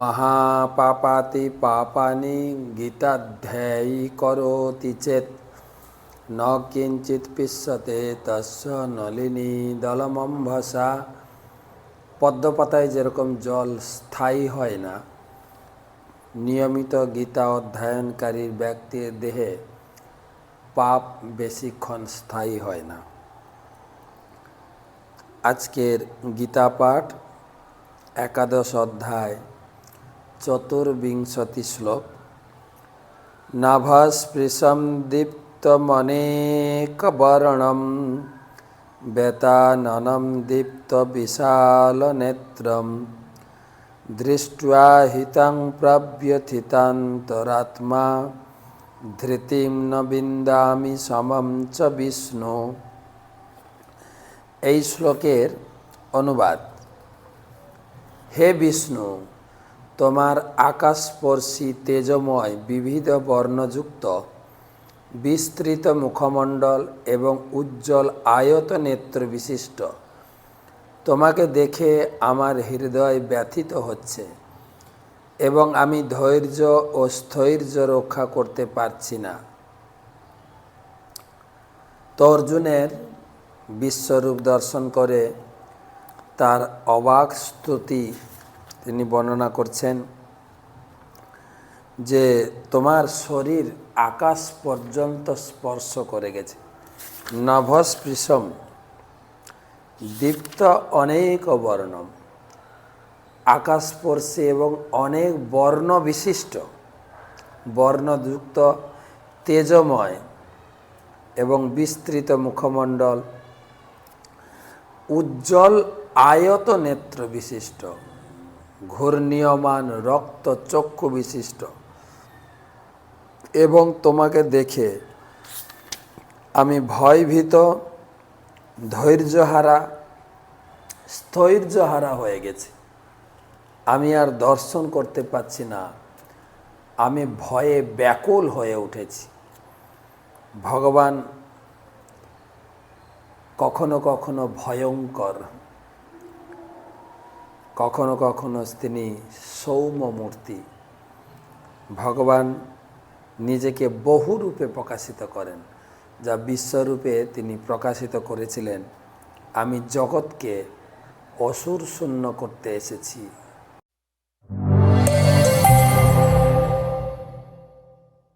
মহাপাপাতি পাপানি গীতাধ্যায়ী করোতি চেত ন কিঞ্চিত পিস্যতে তস্য নলিনী দলমম্ভসা পদ্মপাতায় যেরকম জল স্থায়ী হয় না নিয়মিত গীতা অধ্যয়নকারীর ব্যক্তির দেহে পাপ বেশিক্ষণ স্থায়ী হয় না আজকের গীতা পাঠ একাদশ অধ্যায় চতুর্িংশতি শ্লোক নাভাস্পৃশম দীপ্তমনেকবর্ণম, বেতাননম দীপ্তবিশালনেত্রম। দৃষ্ট্বা হিতং প্রব্যথিতান্তরাত্মা ধৃতিং ন বিন্দামি সমম চ বিষ্ণু। এই শ্লোকের অনুবাদ, হে বিষ্ণু তোমার আকাশস্পর্শী তেজময় বিবিধ বর্ণযুক্ত, বিস্তৃত মুখমণ্ডল এবং উজ্জ্বল আয়ত নেত্র বিশিষ্ট। তোমাকে দেখে আমার হৃদয় ব্যথিত হচ্ছে এবং আমি ধৈর্য ও স্থৈর্য রক্ষা করতে পারছি না। তর্জুনের বিশ্বরূপ দর্শন করে তার অবাক স্তুতি তিনি বর্ণনা করছেন যে তোমার শরীর আকাশ পর্যন্ত স্পর্শ করে গেছে। নভস্পৃশম দীপ্ত অনেক বর্ণম। আকাশস্পর্শী এবং অনেক বর্ণ বিশিষ্ট। বর্ণযুক্ত, তেজময় এবং বিস্তৃত মুখমণ্ডল। উজ্জ্বল আয়ত নেত্র বিশিষ্ট। ঘূর্ণীয়মান রক্ত চক্ষু বিশিষ্ট। এবং তোমাকে দেখে আমি ভয়ভীত, ধৈর্যহারা, স্থৈর্যহারা হয়ে গেছে। আমি আর দর্শন করতে পারছি না। আমি ভয়ে ব্যাকুল হয়ে উঠেছি। ভগবান কখনো কখনো ভয়ঙ্কর। কখনো কখনো তিনি সৌম্যমূর্তি। ভগবান নিজেকে বহু রূপে প্রকাশিত করেন, যা বিশ্বরূপে তিনি প্রকাশিত করেছিলেন। আমি জগৎকে অসুর শূন্য করতে এসেছি।